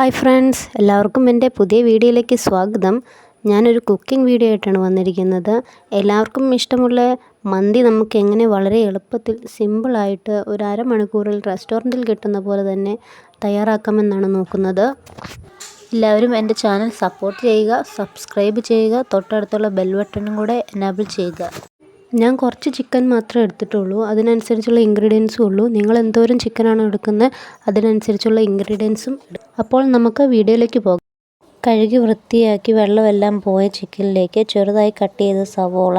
Hi friends എല്ലാവർക്കും എന്റെ പുതിയ വീഡിയോയിലേക്ക് സ്വാഗതം. ഞാനൊരു കുക്കിംഗ് വീഡിയോ ആയിട്ടാണ് വന്നിരിക്കുന്നത്. എല്ലാവർക്കും ഇഷ്ടമുള്ള മന്തി നമുക്ക് എങ്ങനെ വളരെ എളുപ്പത്തിൽ സിമ്പിളായിട്ട് ഒരു അരമണിക്കൂറിൽ റെസ്റ്റോറന്റിൽ കിട്ടുന്ന പോലെ തന്നെ തയ്യാറാക്കാമെന്നാണ് നോക്കുന്നത്. എല്ലാവരും എന്റെ ചാനൽ സപ്പോർട്ട് ചെയ്യുക സബ്സ്ക്രൈബ് ചെയ്യുക തൊട്ടടുത്തുള്ള ബെൽ ബട്ടണും കൂടെ എനാബിൾ ചെയ്യുക. ഞാൻ കുറച്ച് ചിക്കൻ മാത്രമേ എടുത്തിട്ടുള്ളൂ. അതിനനുസരിച്ചുള്ള ഇൻഗ്രീഡിയൻസും ഉള്ളൂ. നിങ്ങൾ എന്തോരം ചിക്കനാണോ എടുക്കുന്നത് അതിനനുസരിച്ചുള്ള ഇൻഗ്രീഡിയൻസും അപ്പോൾ നമുക്ക് വീഡിയോയിലേക്ക് പോകാം. കഴുകി വൃത്തിയാക്കി വെള്ളമെല്ലാം പോയ ചിക്കനിലേക്ക് ചെറുതായി കട്ട് ചെയ്ത സവോള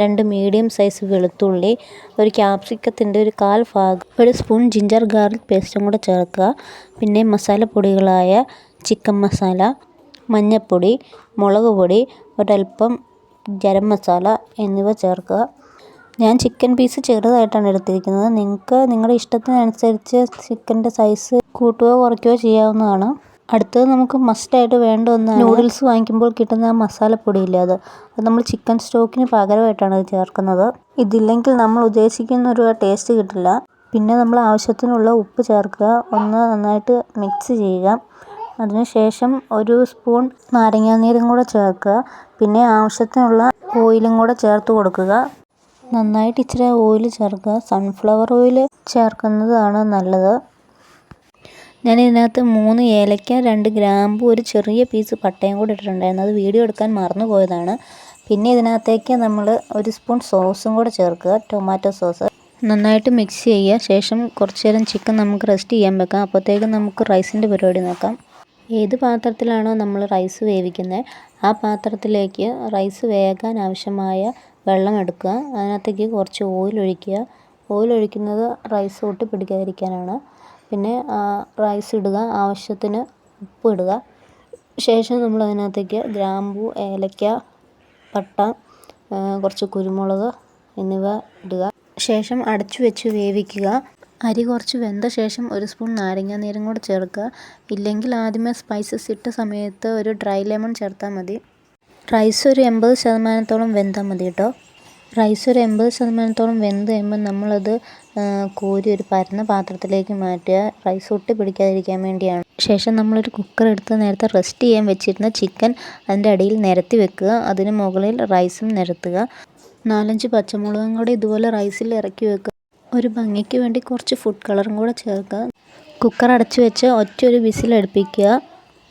രണ്ട് മീഡിയം സൈസ് വെളുത്തുള്ളി ഒരു ക്യാപ്സിക്കത്തിന്റെ ഒരു കാൽ ഭാഗം ഒരു സ്പൂൺ ജിഞ്ചർ ഗാർലിക് പേസ്റ്റും കൂടെ ചേർക്കുക. പിന്നെ മസാലപ്പൊടികളായ ചിക്കൻ മസാല മഞ്ഞൾപ്പൊടി മുളക് പൊടി ഒരൽപ്പം ഗരം മസാല എന്നിവ ചേർക്കുക. ഞാൻ ചിക്കൻ പീസ് ചെറുതായിട്ടാണ് എടുത്തിരിക്കുന്നത്. നിങ്ങൾക്ക് നിങ്ങളുടെ ഇഷ്ടത്തിനനുസരിച്ച് ചിക്കന്റെ സൈസ് കൂട്ടുകയോ കുറയ്ക്കുകയോ ചെയ്യാവുന്നതാണ്. അടുത്തത് നമുക്ക് മസ്റ്റായിട്ട് വേണ്ട ഒന്നാണ് നൂഡിൽസ് വാങ്ങിക്കുമ്പോൾ കിട്ടുന്ന ആ മസാലപ്പൊടിയില്ലേ അത്. അത് നമ്മൾ ചിക്കൻ സ്റ്റോക്കിന് പകരമായിട്ടാണ് അത് ചേർക്കുന്നത്. ഇതില്ലെങ്കിൽ നമ്മൾ ഉദ്ദേശിക്കുന്ന ഒരു ടേസ്റ്റ് കിട്ടില്ല. പിന്നെ നമ്മൾ ആവശ്യത്തിനുള്ള ഉപ്പ് ചേർക്കുക. ഒന്ന് നന്നായിട്ട് മിക്സ് ചെയ്യുക. അതിനുശേഷം ഒരു സ്പൂൺ നാരങ്ങാനീരും കൂടെ ചേർക്കുക. പിന്നെ ആവശ്യത്തിനുള്ള ഓയിലും കൂടെ ചേർത്ത് കൊടുക്കുക. നന്നായിട്ട് ഇച്ചിരി ഓയിൽ ചേർക്കുക. സൺഫ്ലവർ ഓയിൽ ചേർക്കുന്നതാണ് നല്ലത്. ഞാൻ ഇതിനകത്ത് മൂന്ന് ഏലയ്ക്ക രണ്ട് ഗ്രാമ്പു ഒരു ചെറിയ പീസ് പട്ടയും കൂടി ഇട്ടിട്ടുണ്ടായിരുന്നു. അത് വീഡിയോ എടുക്കാൻ മറന്നു പോയതാണ്. പിന്നെ ഇതിനകത്തേക്ക് നമ്മൾ ഒരു സ്പൂൺ സോസും കൂടെ ചേർക്കുക. ടൊമാറ്റോ സോസ് നന്നായിട്ട് മിക്സ് ചെയ്യുക. ശേഷം കുറച്ച് നേരം ചിക്കൻ നമുക്ക് റെസ്റ്റ് ചെയ്യാൻ വെക്കാം. അപ്പോഴത്തേക്കും നമുക്ക് റൈസിന്റെ പരിപാടി നോക്കാം. ഏത് പാത്രത്തിലാണോ നമ്മൾ റൈസ് വേവിക്കുന്നത് ആ പാത്രത്തിലേക്ക് റൈസ് വേകാൻ ആവശ്യമായ വെള്ളം എടുക്കുക. അതിനകത്തേക്ക് കുറച്ച് ഓയിൽ ഒഴിക്കുക. ഓയിൽ ഒഴിക്കുന്നത് റൈസ് ഒട്ടി പിടിക്കാതിരിക്കാനാണ്. പിന്നെ റൈസ് ഇടുക ആവശ്യത്തിന് ഉപ്പ് ഇടുക. ശേഷം നമ്മൾ അതിനകത്തേക്ക് ഗ്രാമ്പൂ ഏലക്ക പട്ട കുറച്ച് കുരുമുളക് എന്നിവ ഇടുക. ശേഷം അടച്ചു വെച്ച് വേവിക്കുക. അരി കുറച്ച് വെന്ത ശേഷം ഒരു സ്പൂൺ നാരങ്ങാനീരും കൂടെ ചേർക്കുക. ഇല്ലെങ്കിൽ ആദ്യമേ സ്പൈസസ് ഇട്ട സമയത്ത് ഒരു ഡ്രൈ ലെമൺ ചേർത്താൽ മതി. റൈസ് ഒരു എൺപത് ശതമാനത്തോളം വെന്താൽ മതി കേട്ടോ റൈസ് ഒരു എൺപത് ശതമാനത്തോളം വെന്ത് കഴിയുമ്പോൾ നമ്മളത് കോരി ഒരു പരന്ന പാത്രത്തിലേക്ക് മാറ്റുക. റൈസ് ഒട്ടി പിടിക്കാതിരിക്കാൻ വേണ്ടിയാണ്. ശേഷം നമ്മളൊരു കുക്കർ എടുത്ത് നേരത്തെ റെസ്റ്റ് ചെയ്യാൻ വെച്ചിരുന്ന ചിക്കൻ അതിന്റെ അടിയിൽ നിരത്തി വെക്കുക. അതിന് മുകളിൽ റൈസും നിരത്തുക. നാലഞ്ച് പച്ചമുളകും കൂടി ഇതുപോലെ റൈസിൽ ഇറക്കി വെക്കുക. ഒരു ഭംഗിക്ക് വേണ്ടി കുറച്ച് ഫുഡ് കളറും കൂടെ ചേർക്കുക. കുക്കർ അടച്ചു വെച്ച് ഒറ്റ ഒരു വിസിലടുപ്പിക്കുക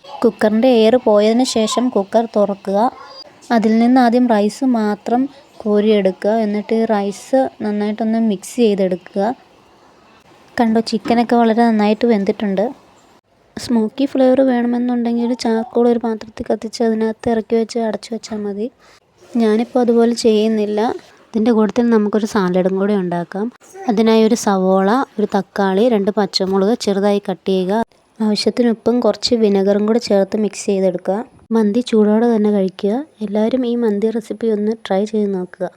കുക്കറിന്റെ എയർ പോയതിന് ശേഷം കുക്കർ തുറക്കുക. അതിൽ നിന്ന് ആദ്യം റൈസ് മാത്രം കോരിയെടുക്കുക. എന്നിട്ട് റൈസ് നന്നായിട്ടൊന്ന് മിക്സ് ചെയ്തെടുക്കുക. കണ്ടോ ചിക്കനൊക്കെ വളരെ നന്നായിട്ട് വെന്തിട്ടുണ്ട്. സ്മോക്കി ഫ്ലേവർ വേണമെന്നുണ്ടെങ്കിൽ ചാർക്കോൾ ഒരു പാത്രത്തിൽ കത്തിച്ച് അതിനകത്ത് ഇറക്കി വെച്ച് അടച്ചു വെച്ചാൽ മതി. ഞാനിപ്പോൾ അതുപോലെ ചെയ്യുന്നില്ല. ഇതിന്റെ കൂട്ടത്തിൽ നമുക്കൊരു സാലഡും കൂടെ ഉണ്ടാക്കാം. അതിനായി ഒരു സവോള ഒരു തക്കാളി രണ്ട് പച്ചമുളക് ചെറുതായി കട്ട് ചെയ്യുക. ആവശ്യത്തിന് ഉപ്പും കുറച്ച് വിനെഗറും കൂടെ ചേർത്ത് മിക്സ് ചെയ്തെടുക്കുക. മന്തി ചൂടോടെ തന്നെ കഴിക്കുക. എല്ലാവരും ഈ മന്തി റെസിപ്പി ഒന്ന് ട്രൈ ചെയ്ത് നോക്കുക.